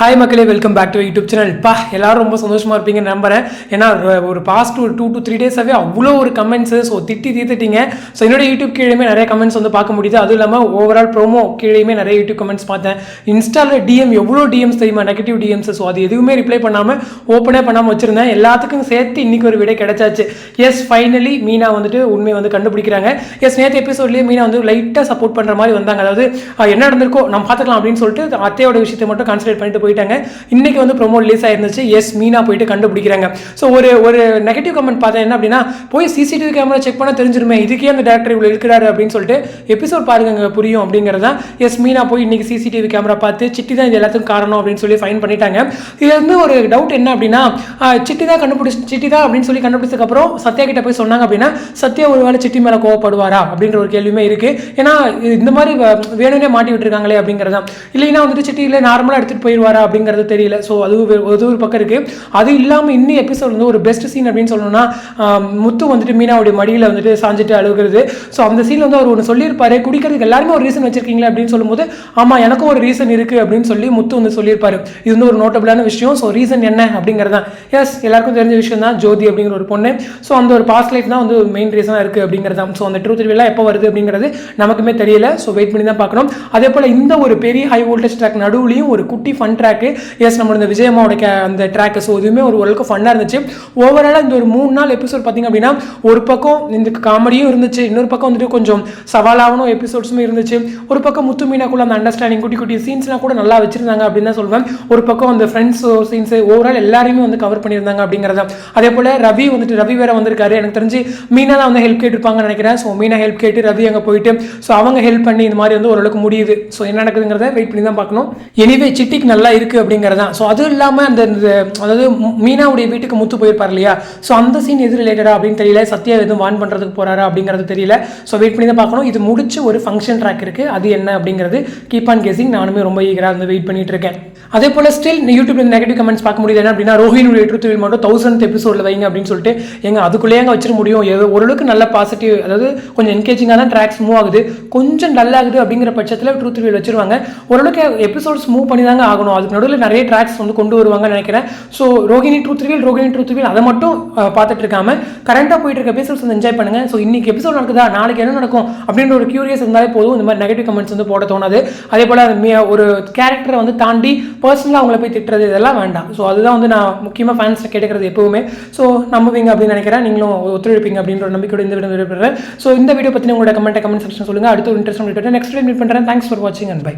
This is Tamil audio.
ஹாய் மக்களே welcome back to YouTube channel பா எல்லாரும் ரொம்ப சந்தோஷமாக இருப்பீங்கன்னு நம்புறேன். ஏன்னா ஒரு- பாஸ்ட் ஒரு டூ டு த்ரீ டேஸாகவே அவ்வளோ ஒரு கமெண்ட்ஸு ஸோ திட்டி தீர்த்துட்டீங்க. ஸோ என்னோட யூடியூப் கீழேயுமே நிறைய கமெண்ட்ஸ் வந்து பார்க்க முடியுது. அதுவும் இல்லாமல் ஓவரால் ப்ரோமோ கீழேயுமே நிறைய யூடியூப் கமெண்ட்ஸ் பார்த்தேன். இன்ஸ்டாவில் டிஎம் எவ்வளோ டிஎம்ஸ் தெரியுமா? நெகட்டிவ் டிஎம்ஸ் ஸோ அது எதுவுமே ரிப்ளை பண்ணாமல் ஓப்பனே பண்ணாமல் வச்சிருந்தேன். எல்லாத்துக்கும் சேர்த்து இன்றைக்கி ஒரு விடை கிடச்சாச்சு. எஸ் ஃபைனலி மீனா வந்துட்டு உண்மை வந்து கண்டுபிடிக்கிறாங்க. எஸ் நேற்று எபிசோட்லேயே மீனா வந்து லைட்டாக சப்போர்ட் பண்ணுற மாதிரி வந்தாங்க. அதாவது என்ன நடந்திருக்கோ நம்ம பார்த்துக்கலாம் அப்படின்னு சொல்லிட்டு அத்தையோட விஷயத்தை மட்டும் கான்சன்ட்ரேட் பண்ணிட்டு போயிட்டாங்க. இன்னைக்கு வந்து ப்ரொமோ ரிலீஸ் ஆயிருந்துச்சு. எஸ் மீனா போயிட்டு கண்டுபிடிக்கிறாங்க. ஸோ ஒரு ஒரு நெகட்டிவ் கமெண்ட் பார்த்தேன். என்ன அப்படின்னா போய் சிசிடிவி கேமரா செக் பண்ண தெரிஞ்சிருமே. இதுக்கே அந்த டேரக்டர் இவ்வளோ இருக்கிறாரு அப்படின்னு சொல்லிட்டு எபிசோட் பாருங்க புரியும் அப்படிங்கிறதா எஸ் மீனா போய் இன்னைக்கு சிசிடிவி கேமரா பார்த்து சிட்டி தான் இது எல்லாத்துக்கும் காரணம் அப்படின்னு சொல்லி ஃபைன் பண்ணிட்டாங்க. இது வந்து ஒரு டவுட் என்ன அப்படின்னா சிட்டி தான் கண்டுபிடிச்சி சிட்டி தான் அப்படின்னு சொல்லி கண்டுபிடிச்சதுக்கப்புறம் சத்யா கிட்ட போய் சொன்னாங்க அப்படின்னா சத்யா ஒரு வேளை சிட்டி மேலே கோவப்படுவாரா அப்படின்ற ஒரு கேள்வியுமே இருக்கு. ஏன்னா இந்த மாதிரி வேணும்னே மாட்டி விட்டுருக்காங்களே அப்படிங்கிறதா இல்லைன்னா வந்துட்டு சிட்டியில் நார்மலாக எடுத்துகிட்டு போயிடுவாரா அப்படிங்கிறது தெரியல. ஸோ அது ஒரு- அது ஒரு பக்கம் இருக்கு. அது இல்லாமல் இன்னும் எபிசோட் வந்து ஒரு பெஸ்ட் சீன் அப்படின்னு சொல்லணும்னா முத்து வந்துட்டு மீனாவுடைய மடியில் வந்துட்டு சாஞ்சிட்டு அழுகிறது. ஸோ அந்த சீன் வந்து அவர் ஒன்று சொல்லியிருப்பாரு. குடிக்கிறதுக்கு எல்லாருமே ஒரு ரீசன் வச்சிருக்கீங்களே அப்படின்னு சொல்லும்போது ஆமாம் எனக்கும் ஒரு ரீசன் இருக்கு அப்படின்னு சொல்லி முத்து வந்து சொல்லியிருப்பாரு. இது வந்து ஒரு நோட்டபிளான விஷயம். ஸோ ரீசன் என்ன அப்படிங்கிறது தான் எஸ் எல்லாருக்கும் தெரிஞ்ச விஷயம் தான் ஜோதி அப்படிங்கிற ஒரு பொண்ணு. ஸோ அந்த ஒரு பாஸ்ட் லைஃப் தான் வந்து மெயின் ரீசனாக இருக்குது அப்படிங்கிறது தான் ஸோ அந்த ட்ரூத் ரிவிலாம் எப்போ வருது அப்படிங்கிறது நமக்குமே தெரியல. ஸோ வெயிட் பண்ணி தான் பார்க்கணும். அதே போல் இந்த ஒரு பெரிய ஹை வோல்டேஜ் ட்ராக் நடுவுலையும் ஒரு குட்டி ஃபன் ட்ராக்கு எஸ் நம்மளோட இந்த விஜயம்மாவோட கே அந்த ட்ராக்கு ஸோ இதுவுமே ஒரு ஓரளவுக்கு ஃபன்னாக இருந்துச்சு. ஓவராலாக இந்த ஒரு மூணு நாள் எபிசோட் பார்த்தீங்க அப்படின்னா ஒரு பக்கம் இந்த காமெடியும் இருந்துச்சு இன்னொரு பக்கம் வந்துட்டு கொஞ்சம் சவாலாகவும் எபிசோட்ஸுமே இருந்துச்சு. ஒரு பக்கம் முத்து மீனாக்குள்ள அந்த அண்டர்ஸ்டாண்டிங் குட்டி குட்டி சீன்ஸ்லாம் கூட நல்லா வச்சிருந்தாங்க அப்படின்னு தான் சொல்வேன். ஒரு பக்கம் அந்த ஃப்ரெண்ட்ஸ் சீன்ஸ் ஓவரால் எல்லாரையுமே வந்து கவர் பண்ணியிருந்தாங்க அப்படிங்கிறத. அதே போல் ரவி வந்துட்டு ரவி வேற வந்திருக்காரு. எனக்கு தெரிஞ்சு மீனா தான் வந்து ஹெல்ப் கேட்டிருப்பாங்கன்னு நினைக்கிறேன். ஸோ மீனா ஹெல்ப் கேட்டு ரவி அங்கே போயிட்டு ஸோ அவங்க ஹெல்ப் பண்ணி இந்த மாதிரி வந்து ஓரளவுக்கு முடியுது. ஸோ என்ன நடக்குதுங்கிறத வெயிட் பண்ணி தான் பார்க்கணும். எனிவே சிட்டிக்கு நல்லா இருக்குது அப்படிங்கிறது தான் ஸோ அதுவும் இல்லாமல் அந்த இந்த- அதாவது மீனாவுடைய வீட்டுக்கு முத்து போயிருப்பார் இல்லையா? ஸோ அந்த சீன் எது ரிலேட்டடா அப்படின்னு தெரியல. சத்யா எதுவும் வான் பண்ணுறதுக்கு போகிறாரா அப்படிங்கிறது தெரியல. ஸோ வெயிட் பண்ணி தான் பார்க்கணும். இது முடிச்சு ஒரு ஃபங்க்ஷன் ட்ராக் இருக்குது அது என்ன அப்படிங்கிறது கீப் ஆன் கேசிங் நானுமே ரொம்ப ஈகராக வந்து வெயிட் பண்ணிட்டு இருக்கேன். அதே போல ஸ்டில் யூடியூப்ல நெகட்டிவ் கமெண்ட்ஸ் பார்க்க முடியுது என்ன அப்படின்னா ரோஹினுடைய ட்ரூத் மட்டும் தௌசண்ட் எபிசோடில் வைங்க அப்படின்னு சொல்லிட்டு எங்க அதுக்குள்ளேயே அங்கே வச்சிட முடியும்? ஏதோ ஓரளவுக்கு நல்ல பாசிட்டிவ் அதாவது கொஞ்சம் என்கேஜிங்காக தான் ட்ராக்ஸ் மூவ் ஆகுது. கொஞ்சம் டல் ஆகுது அப்படிங்கிற பட்சத்தில் ட்ரூத் வீல் வச்சிருவாங்க. ஓரளவுக்கு எபிசோட்ஸ் மூவ் பண்ணி தாங்க ஆகணும். அதுக்கு நடுவில் நிறைய ட்ராக்ஸ் வந்து கொண்டு வருவாங்கன்னு நினைக்கிறேன். So Rohini truth will Rohini truth will அதை மட்டும் பார்த்துட்டு இருக்காம கரண்டாக போயிட்டு இருக்க எபிசோட்ஸ் வந்து என்ஜாய் பண்ணுங்க. ஸோ இன்னைக்கு எபிசோட் நடக்குதா? நாளைக்கு என்ன நடக்கும்? அப்படின்ற ஒரு கியூரியஸ் இருந்தாலே போதும். இந்த மாதிரி நெகட்டிவ் கமெண்ட்ஸ் வந்து போட தோணாது. அதே போல் ஒரு கேரக்டரை வந்து தாண்டி பர்சனலாக அவங்கள போய் திட்டுறது இதெல்லாம் வேண்டாம். ஸோ அதுதான் வந்து நான் முக்கியமாக ஃபேன்ஸில் கேட்டுக்கிறது எப்பவுமே. ஸோ நம்புவீங்க அப்படின்னு நினைக்கிறேன். நீங்களும் ஒத்துழைப்பீங்க அப்படின்ற ஒரு நம்பிக்கையோட இந்த வீடியோ விரும்புகிறேன் ஸோ இந்த வீடியோ பற்றி உங்களோட கமெண்ட் கமெண்ட் செக்ஷன் சொல்லுங்கள் அடுத்த ஒரு இன்ட்ரெஸ்ட் நெக்ஸ்ட் டைம் மீட் பண்ணுறேன் தேங்க்ஸ் ஃபார் வாட்சிங் அண்ட் பை